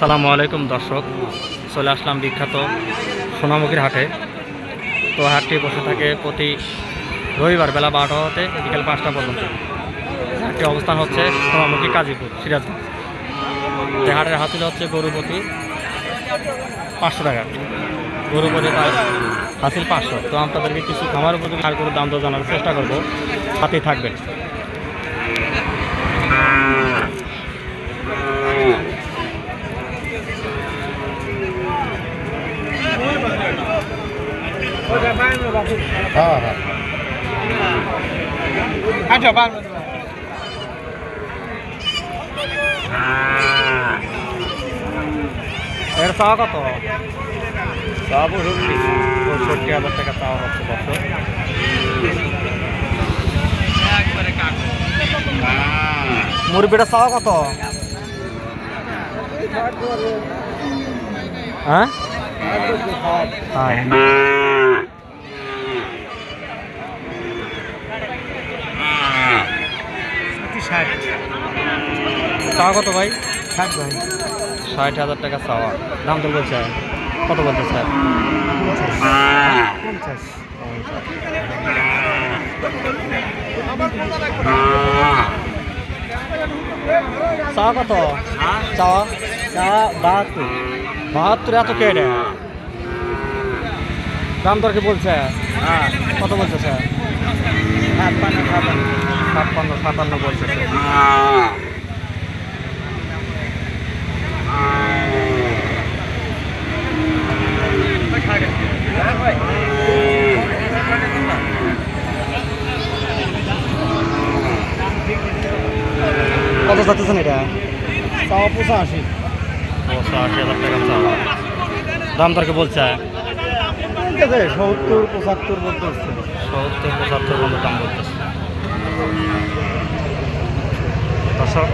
আসসালামু আলাইকুম দর্শক, চলে আসলাম বিখ্যাত সোনামুখীর হাটে। তো হাটটি বসে থাকে প্রতি রবিবার বেলা বারোটা হতে বিকেল পাঁচটা পর্যন্ত। হাটটি অবস্থান হচ্ছে সোনামুখী কাজীপুর, সিরাজগঞ্জ। এই হাটের হাসিল হচ্ছে গরুপতি পাঁচশো টাকা। গরুপতি তার হাসিল পাঁচশো। তো আপনাদেরকে কিছু খামার উপযোগী আর করে দাম দর জানার চেষ্টা করব। হাতেই থাকবেন হ্যাঁ? হ্যাঁ। আচ্ছা বাদ এর চাওয়া কত পঁয়ষট্টি হাজার টাকা চাওয়া হচ্ছে বছর মুরগিটা চাওয়া কত হ্যাঁ। ষাট। চাওয়া কত ভাই? ষাট ভাই। ষাট হাজার টাকা চাওয়া। দাম তো বলছে। কত বলতে স্যার? পঞ্চাশ। চাওয়া কত? চাওয়া? চা বাহাত্তর। বাহাত্তর এত কে দাম দর কি বলছে? হ্যাঁ। কত বলছে স্যার? ছাপ্পান্ন সাতান্ন বলছে স্যার। কত চাচ্ছেন এটা? চাওয়া পঁচাশি। আশি হাজার টাকা চাওয়া। দাম দর কি বলছে? ঠিক আছে সত্তর বলতেছে সত্তর পঁচাত্তর পর্যন্ত দাম বলতেছে দর্শক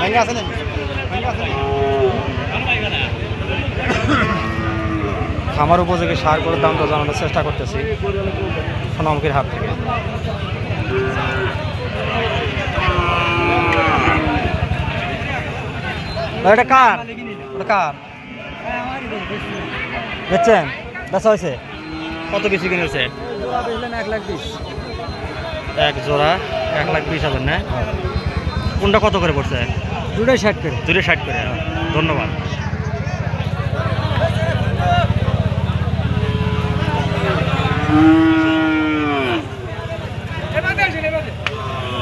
ভেঙে খামার উপযোগী সার করে দামটা জানানোর চেষ্টা করতেছি সোনামুখীর হাত থেকে। এটা কার? এটা কার? দেখছেন বেচা হয়েছে? কত কিছু কিনেছে এক লাখ বিশ এক জোড়া এক লাখ বিশ হাজার না? কোনটা কত করে পড়ছে? দুটাই ষাট করে। দুটো ষাট করে ধন্যবাদ।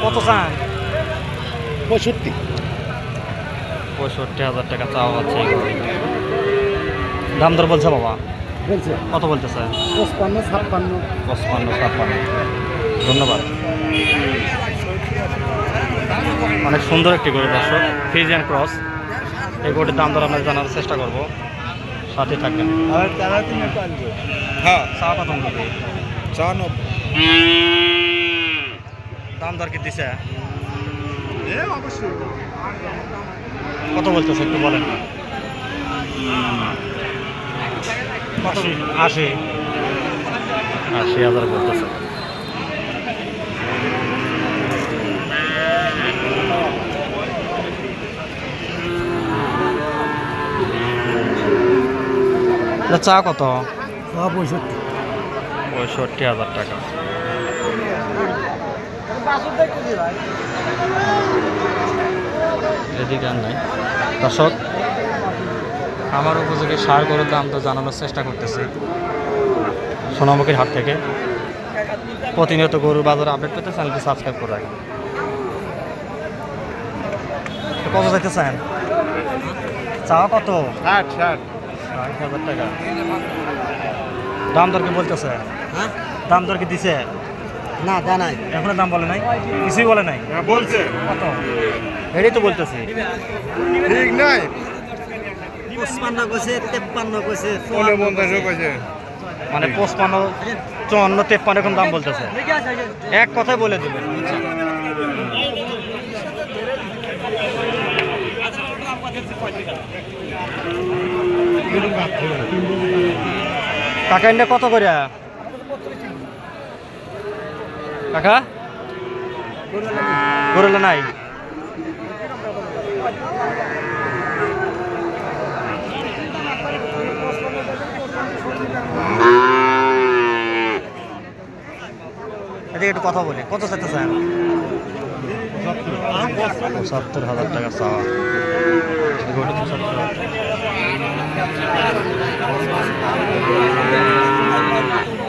কত চান? পঁয়ষট্টি। পঁয়ষট্টি হাজার টাকা চাওয়া হচ্ছে দাম দর বলছে বাবা? বলছে। কত বলতেছে? পঁচপান্ন ছাপ্পান্ন। পঁচপান্ন ছাপ্পান্ন। ধন্যবাদ। অনেক সুন্দর একটি গরু দর্শক। ফিজিয়ান ক্রস এই গরুটির দাম দর আমরা জানার চেষ্টা করব। সাথে থাকবেন। হ্যাঁ চা কত দাম দর কি দিছে? কত বলতেছে একটু বলেন। কত আশি। আশি হাজার বলতেছে। চা কত? পঁয়ষট্টি। পঁয়ষট্টি হাজার টাকা। এদিকে আর নাই। দর্শক আমার উপযোগী সার গরুর দাম তো জানানোর চেষ্টা করতেছি। সোনামুখীর হাট থেকে। প্রতিনিয়ত গরুর বাজার আপডেট পেতে চ্যানেলটি সাবস্ক্রাইব করে রাখেন কত চাইতেছেন? চাওয়া কত? ষাট ষাট। ষাট হাজার টাকা। দাম দর কি বলতেছে? হ্যাঁ? দাম দর কি দিছে? না তা নাই। এখনও দাম বলে নাই? কিছুই বলে নাই? বলছে। কত? এটাই তো বলতেছি। ঠিক নাই। পঁচপান্ন কইছে তেপ্পান্ন কইছে পনেরো পঞ্চাশও কইছে। মানে পঁচপান্ন চুয়ান্ন তেপ্পান্ন এরকম দাম বলতেছে। এক কথায় বলে দেবেন। বুঝছেন? কাকা কত করে? কাকা? গরুলা নাই? একটু কথা বলি। কত চাইতে চান পঁচাত্তর হাজার টাকা চাওয়া। এই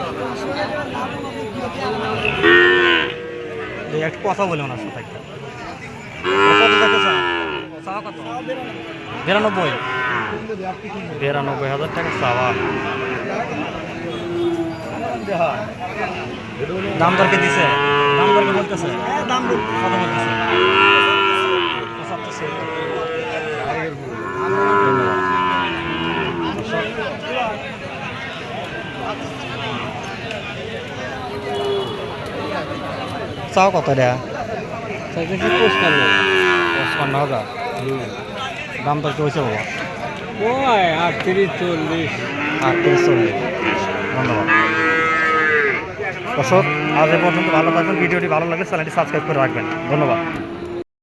একটু কথা বলে ওনার সাথে একটা। বিরানব্বই। বিরানব্বই হাজার টাকা চাওয়া। দাম দরকে দিছে? দাম দরকে বলতেছে? দাম কত বলতেছে। চাও কত দেয়া পঁচপান্ন হাজার? দাম দর কি বাবা। ওই আটত্রিশ চল্লিশ। আটত্রিশ চল্লিশ। ধন্যবাদ। দর্শক আজ এ পর্যন্ত ভালো থাকবেন ভিডিওটি ভালো লাগলে চ্যানেলটি সাবস্ক্রাইব করে রাখবেন। ধন্যবাদ।